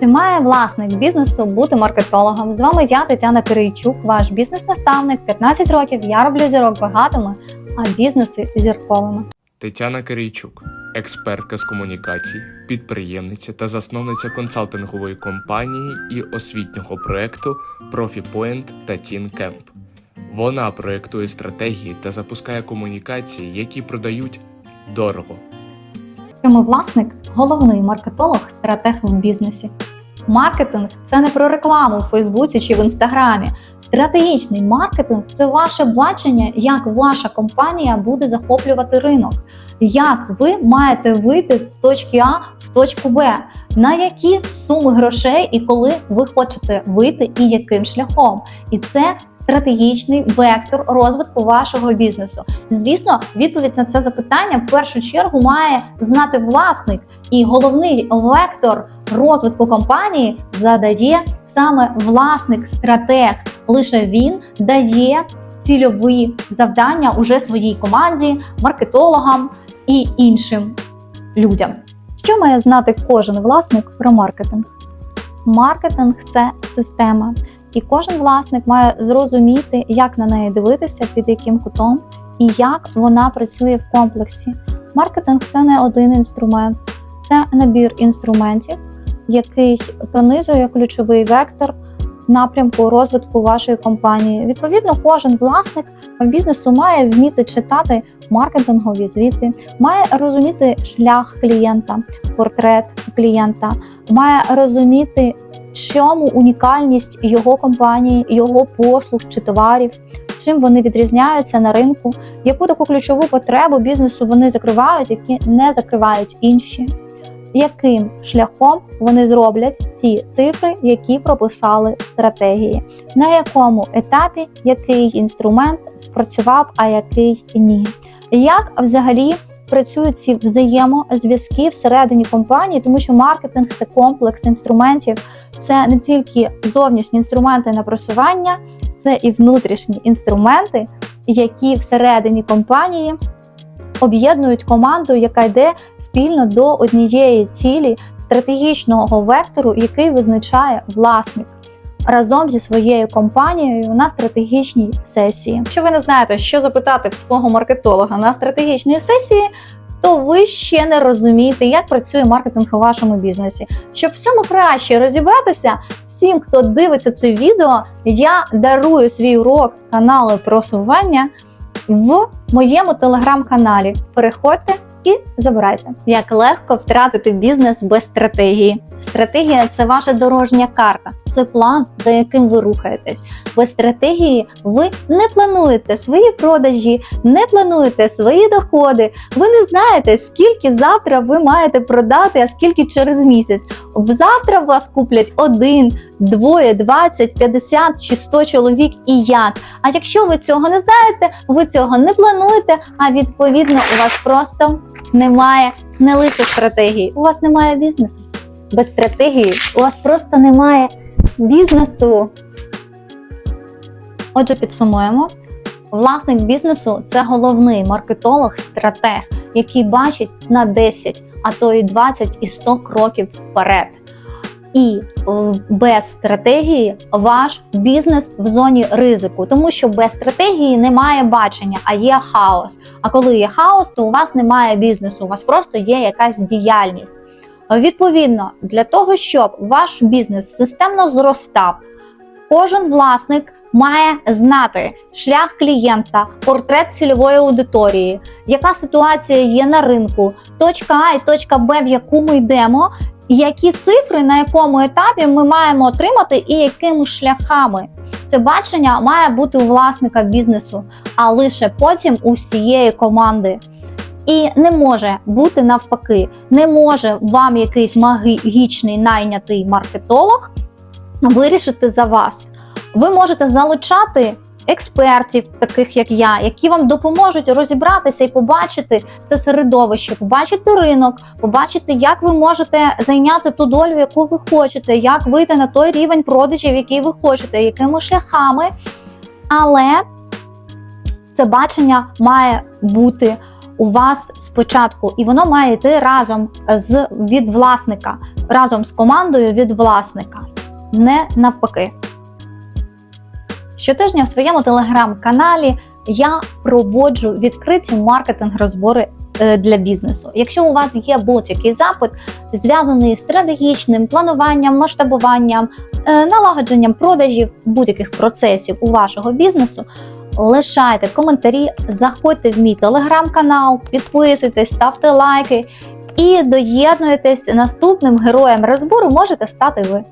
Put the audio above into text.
Чи має власник бізнесу бути маркетологом? З вами я, Тетяна Кирийчук, ваш бізнес-наставник. 15 років я роблю зірок багатими, а бізнеси зірковими. Тетяна Кирійчук, експертка з комунікацій, підприємниця та засновниця консалтингової компанії і освітнього проекту ProfiPoint та TeenCamp. Вона проєктує стратегії та запускає комунікації, які продають дорого. Чому власник головний маркетолог, стратег в бізнесі? Маркетинг це не про рекламу в Фейсбуці чи в Інстаграмі. Стратегічний маркетинг це ваше бачення, як ваша компанія буде захоплювати ринок, як ви маєте вийти з точки А в точку Б, на які суми грошей і коли ви хочете вийти, і яким шляхом. І це стратегічний вектор розвитку вашого бізнесу. Звісно, відповідь на це запитання в першу чергу має знати власник, і головний вектор розвитку компанії задає саме власник, стратег. Лише він дає цільові завдання уже своїй команді, маркетологам і іншим людям. Що має знати кожен власник про маркетинг? Маркетинг це система, і кожен власник має зрозуміти, як на неї дивитися, під яким кутом і як вона працює в комплексі. Маркетинг це не один інструмент, це набір інструментів, який пронизує ключовий вектор напрямку розвитку вашої компанії. Відповідно, кожен власник бізнесу має вміти читати маркетингові звіти, має розуміти шлях клієнта, портрет клієнта, має розуміти, чому унікальність його компанії, його послуг чи товарів. Чим вони відрізняються на ринку, яку таку ключову потребу бізнесу вони закривають, які не закривають інші, яким шляхом вони зроблять ті цифри, які прописали стратегії, на якому етапі який інструмент спрацював, а який ні. Як взагалі працюють ці взаємозв'язки всередині компанії, тому що маркетинг це комплекс інструментів, це не тільки зовнішні інструменти на просування, це і внутрішні інструменти, які всередині компанії об'єднують команду, яка йде спільно до однієї цілі стратегічного вектору, який визначає власник. Разом зі своєю компанією на стратегічній сесії. Якщо ви не знаєте, що запитати в свого маркетолога на стратегічній сесії, то ви ще не розумієте, як працює маркетинг у вашому бізнесі. Щоб в цьому краще розібратися, всім, хто дивиться це відео, я дарую свій урок каналу просування в моєму телеграм-каналі. Переходьте і забирайте. Як легко втратити бізнес без стратегії. Стратегія це ваша дорожня карта, це план, за яким ви рухаєтесь. Без стратегії ви не плануєте свої продажі, не плануєте свої доходи. Ви не знаєте, скільки завтра ви маєте продати, а скільки через місяць. Завтра вас куплять один, двоє, двадцять, п'ятдесят чи сто чоловік і як. А якщо ви цього не знаєте, ви цього не плануєте, а відповідно у вас просто немає не лише стратегії, у вас немає бізнесу. Без стратегії у вас просто немає бізнесу. Отже, підсумуємо. Власник бізнесу це головний маркетолог, стратег, який бачить на 10, а то і 20 і 100 кроків вперед. І без стратегії ваш бізнес в зоні ризику, тому що без стратегії немає бачення, а є хаос. А коли є хаос, то у вас немає бізнесу, у вас просто є якась діяльність. Відповідно, для того, щоб ваш бізнес системно зростав, кожен власник має знати шлях клієнта, портрет цільової аудиторії, яка ситуація є на ринку, точка А і точка Б, в яку ми йдемо, які цифри на якому етапі ми маємо отримати і якими шляхами. Це бачення має бути у власника бізнесу, а лише потім у всієї команди. І не може бути навпаки, не може вам якийсь магічний найнятий маркетолог вирішити за вас. Ви можете залучати експертів, таких як я, які вам допоможуть розібратися і побачити це середовище, побачити ринок, побачити, як ви можете зайняти ту долю, яку ви хочете, як вийти на той рівень продажів, який ви хочете, якими шляхами. Але це бачення має бути у вас спочатку, і воно має йти разом з від власника, разом з командою від власника, не навпаки. Щотижня в своєму телеграм-каналі я проводжу відкриті маркетинг-розбори е, для бізнесу. Якщо у вас є будь-який запит, зв'язаний з стратегічним плануванням, масштабуванням, е, налагодженням продажів будь-яких процесів у вашого бізнесу, лишайте коментарі, заходьте в мій телеграм-канал, підписуйтесь, ставте лайки і доєднуйтесь наступним героєм розбору можете стати ви.